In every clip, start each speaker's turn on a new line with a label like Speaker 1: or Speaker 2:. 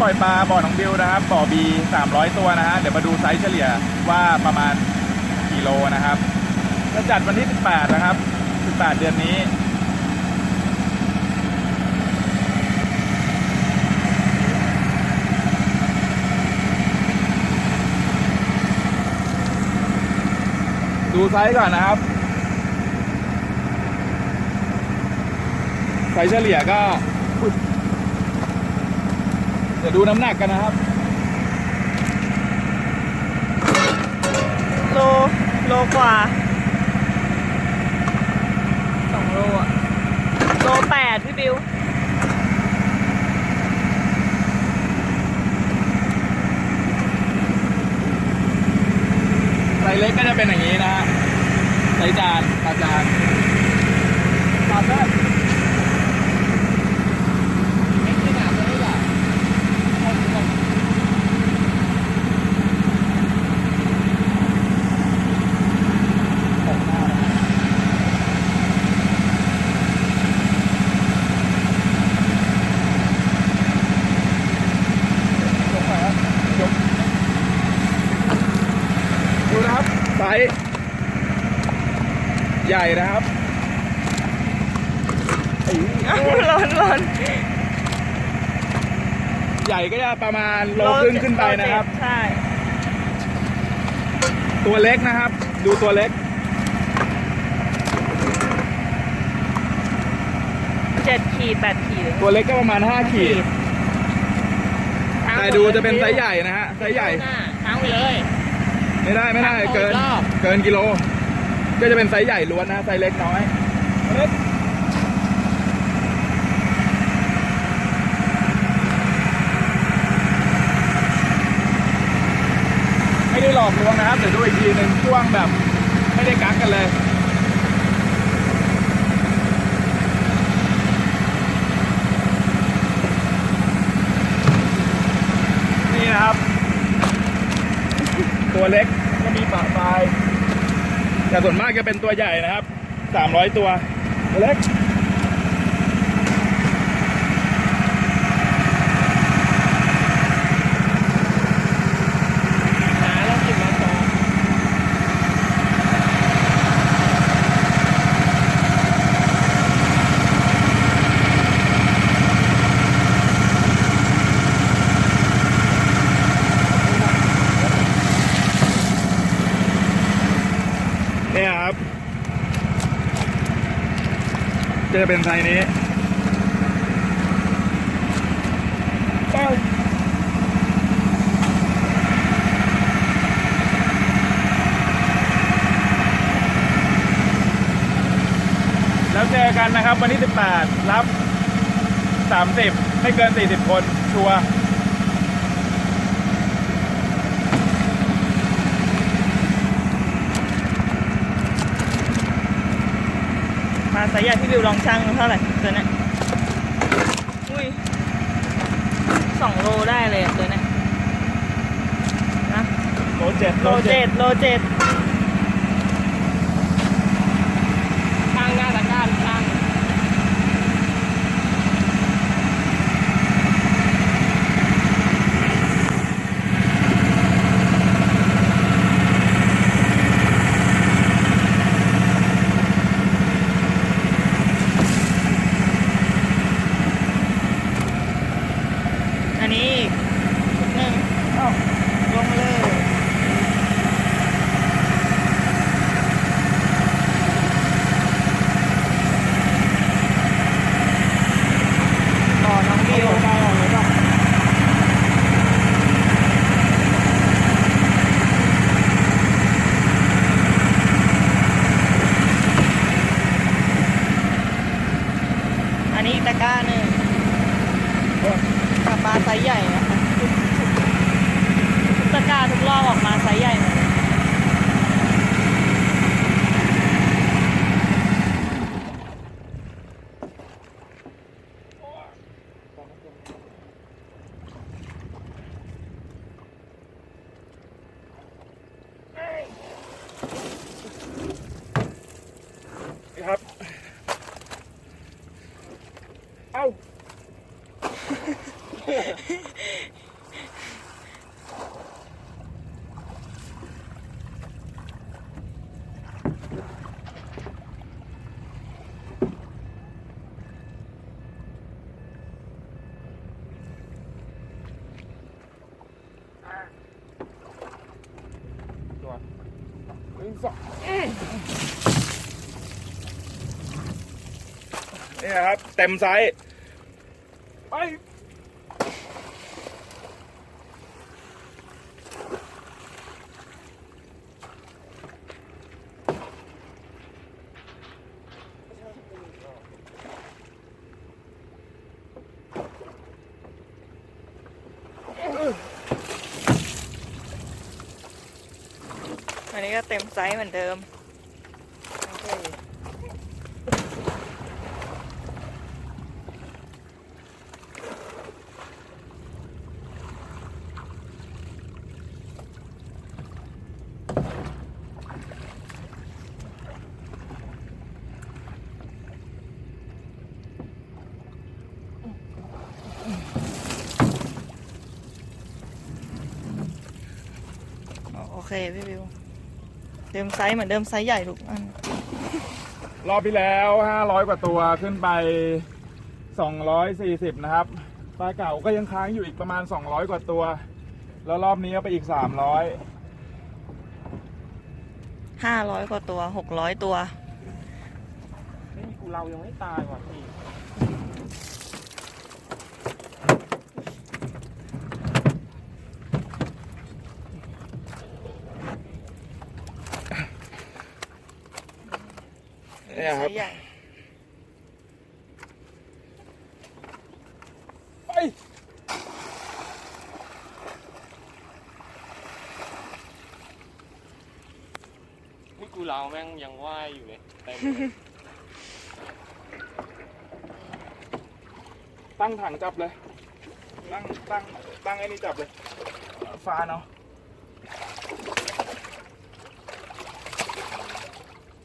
Speaker 1: ปล่อยปลาบ่อน้องบิวนะครับบ่อบี300 ตัวนะฮะเดี๋ยวมาดูไซส์เฉลี่ยว่าประมาณกี่โลนะครับจะจัดวันที่ 18 นะครับ 18 เดือนนี้ดูไซส์ก่อนนะครับ ไซส์เฉลี่ยก็ เดี๋ยวดูน้ำหนักกันนะครับ
Speaker 2: โล โลกว่าสองโลอะโลแปดพี่บิว
Speaker 1: ไซส์เล็กก็จะเป็นอย่างนี้นะฮะไซส์จานปลาจานปลาแซ่บเล็กขนาดนี้อะดูนะครับไซส์ ใหญ่นะครับไอ้
Speaker 2: ร้อนร้อน
Speaker 1: ใหญ่ก็จะประมาณโลครึ่งขึ้นไปนะครับ
Speaker 2: ใช่
Speaker 1: ตัวเล็กนะครับ ดูตัวเล็ก
Speaker 2: เจ็ดขีดแปดขีด
Speaker 1: ตัวเล็กก็ประมาณ5ขีด แต่ดูจะเป็นไซส์ใหญ่นะฮะ ไซส์ใหญ่
Speaker 2: ทั้งไปเลย
Speaker 1: ไม่ได้ไม่ได้เกิน
Speaker 2: รอบ
Speaker 1: เกินกิโล ก็จะเป็นไซส์ใหญ่ล้วนนะไซส์เล็กน้อยไม่ได้หลอกลวงนะครับเดี๋ยวดูอีกทีหนึ่งช่วงแบบ ไม่ได้กักกันเลยนี่นะครับตัวเล็กก็มีปะปลาย แต่ส่วนมากจะเป็นตัวใหญ่นะครับ 300 ตัวตัวเล็ก
Speaker 2: หาแล้วกินมาต่อ
Speaker 1: เนี่ยครับ จะเป็นไซส์นี้ไปแล้วเจอกันนะครับวันที่ 18 รับ 30 ไม่เกิน 40 คนชัวร์
Speaker 2: สายใหญ่พี่บิวลองชั่งเท่าไหร่ตัวเนี้ยอุ้ยสองโลได้เลยอะตัวเนี้ยนะ
Speaker 1: โลเจ็ด
Speaker 2: โลเจ็ดโลเจ็ด
Speaker 3: ข้างหน้าตะกร้ารข้าง
Speaker 2: อันนี้อีกชุดหนึ่ง
Speaker 1: เอ้า
Speaker 2: ลงมาเลยต่อน้องบิว
Speaker 1: ได้ออกเลยป่ะ
Speaker 2: อันนี้อีกตะกร้าหนึ่งกับปลาไซส์ใหญ่นะคะทุกทุกตะกร้าทุกรอบออกมาไซส์ใหญ่หมด
Speaker 1: ครับ นี่นะครับ เต็มไซส์ไป
Speaker 2: นนี้ก็เต็มไซส์เหมือนเดิม โอเค พี่บิว เดิมไซส์เหมือนเดิมไซส์ใหญ่ทุกอัน
Speaker 1: รอบที่แล้วห้าร้อยกว่าตัวขึ้นไปสองร้อยสี่สิบนะครับปลาเก่าก็ยังค้างอยู่อีกประมาณสองร้อยกว่าตัว แล้วรอบนี้ก็ไปอีกสามร้อย
Speaker 2: ห้าร้อยกว่าตัวหกร้อยตัว
Speaker 3: นี่กูเรายังไม่ตายว่ะพี่
Speaker 1: เนี่ยครับ
Speaker 2: ไซส์ใหญ่
Speaker 1: ไป
Speaker 3: นี่กูเราแม่งยังว่ายอยู่เลยเต็มเลย
Speaker 1: ตั้งถังจับเลย ตั้งตั้งตั้งไอ้นี่จับเลยฟ้าเนาะ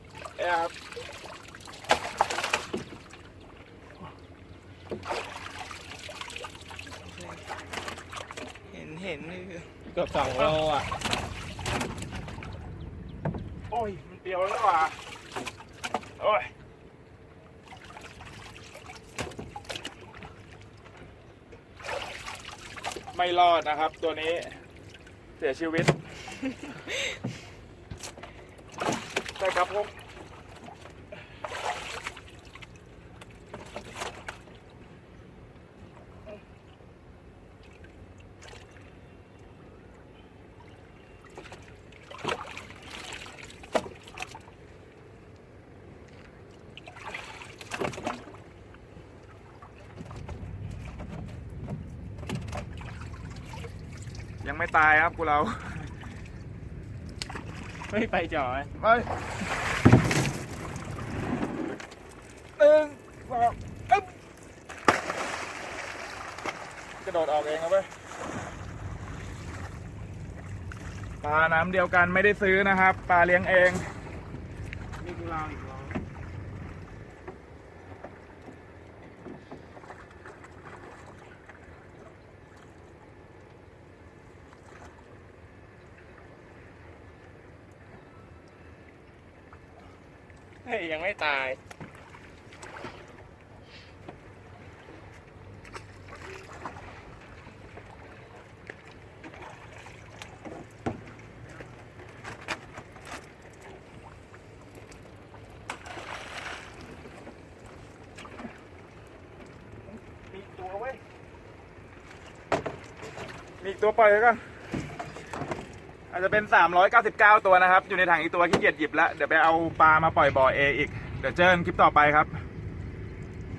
Speaker 1: เอ้ย ครับ
Speaker 2: เห็นเห็นนี่คือ
Speaker 3: เกือบสองโลอะ
Speaker 1: โอ้ย มันเปรียวแล้วว่ะโอ้ยไม่รอดนะครับ ตัวนี้ เสียชีวิต ใช่ครับผม ยังไม่ตายครับกูเรา
Speaker 3: ไม่ไปจ่อย
Speaker 1: ไปหนึ่งสองอึ๊บกระโดดออกเองครับเว้ยปลาน้ำเดียวกันไม่ได้ซื้อนะครับ ปลาเลี้ยงเอง
Speaker 3: นี่กูเราอีก เฮ้ยยังไม่ตาย
Speaker 1: มีอีกตัวเว้ย มีอีกตัวปล่อยแล้วกัน อาจจะเป็น 399 ตัวนะครับ อยู่ในถังอีกตัวขี้เกียจหยิบแล้ว เดี๋ยวไปเอาปลามาปล่อยบ่อเออีก เดี๋ยวเจอกันคลิปต่อไปครับ